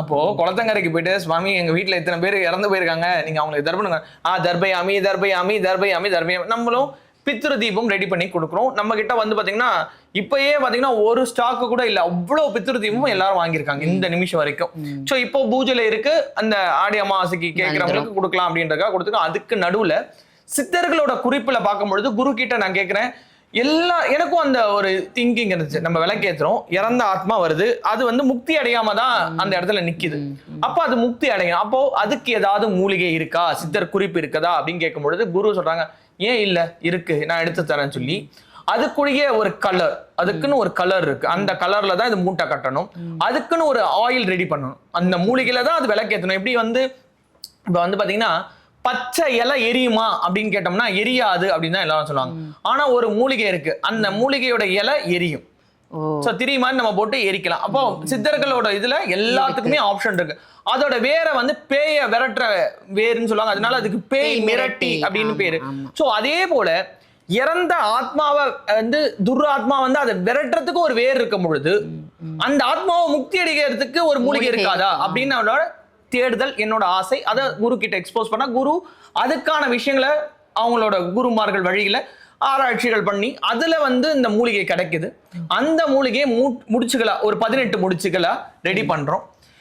அப்போ குளத்தங்கரைக்கு போயிட்டு சுவாமி எங்க வீட்ல இத்தனை பேர் இறந்து போயிருக்காங்க. நீங்க அவங்களுக்கு தர்ப்பணுங்க ஆ தர்பை அமி தர்பை அமி தர்பை அமி தர்பை. நம்மளும் பித்ரு தீபம் ரெடி பண்ணி கொடுக்குறோம். நம்ம கிட்ட வந்து பாத்தீங்கன்னா இப்பயே பாத்தீங்கன்னா ஒரு ஸ்டாக் கூட இல்ல. அவ்வளவு பித்ரு தீபமும் எல்லாரும் வாங்கியிருக்காங்க இந்த நிமிஷம் வரைக்கும். சோ இப்போ பூஜையில இருக்கு. அந்த ஆடி அமாவாசைக்கு கேட்கறவங்களுக்கு கொடுக்கலாம் அப்படின்றதுக்காக கொடுத்துருக்கோம். அதுக்கு நடுவுல சித்தர்களோட குறிப்புல பார்க்கும் பொழுது குரு கிட்ட நான் கேட்கிறேன் எல்லா எனக்கும் அந்த ஒரு திங்கிங் இருந்துச்சு. நம்ம விளக்கேத்துறோம். இறந்த ஆத்மா வருது. அது வந்து முக்தி அடையாம தான் அந்த இடத்துல நிக்குது. அப்போ அது முக்தி அடையும். அப்போ அதுக்கு ஏதாவது மூலிகை இருக்கா? சித்தர் குறிப்பு இருக்குதா? அப்படின்னு கேட்கும் பொழுது குரு சொல்றாங்க ஏன் இல்ல? இருக்கு. நான் எடுத்து தரேன்னு சொல்லி. அதுக்குரிய ஒரு கலர் அதுக்குன்னு ஒரு கலர் இருக்கு. அந்த கலர்ல தான் இது மூட்டை கட்டணும். அதுக்குன்னு ஒரு ஆயில் ரெடி பண்ணணும். அந்த மூலிகையில தான் அது விளக்கேத்தணும். எப்படி வந்து இப்ப வந்து பாத்தீங்கன்னா பச்சை இலை எரியுமா அப்படின்னு கேட்டோம்னா எரியாது அப்படின்னு தான் எல்லாரும் சொல்லுவாங்க. ஆனா ஒரு மூலிகை இருக்கு. அந்த மூலிகையோட இலை எரியும். திரி மாதிரி நம்ம போட்டு எரிக்கலாம். அப்போ சித்தர்களோட இதுல எல்லாத்துக்குமே ஆப்ஷன் இருக்கு. அதோட வேரை வந்து பேய விரட்டுற வேர்னு சொல்லுவாங்க. அதனால அதுக்கு பேய் மிரட்டி. அப்படின்னு பேரு. சோ அதே போல இறந்த ஆத்மாவை வந்து துர் ஆத்மா வந்து அதை விரட்டுறதுக்கு ஒரு வேர் இருக்கும் பொழுது அந்த ஆத்மாவை முக்தி அடைகிறதுக்கு ஒரு மூலிகை இருக்காதா. அப்படின்னு அவனோட தேடுதல் என்னோட ஆசை. அதை குரு கிட்ட எக்ஸ்போஸ் பண்ண குரு அதுக்கான விஷயங்களை அவங்களோட குருமார்கள் வழியில ஆராய்ச்சிகள் பண்ணி அதுல வந்து இந்த மூலிகை கிடைக்குது. அந்த மூலிகையை மூ முடிச்சுகளா ஒரு பதினெட்டு முடிச்சுகளா ரெடி பண்றோம்.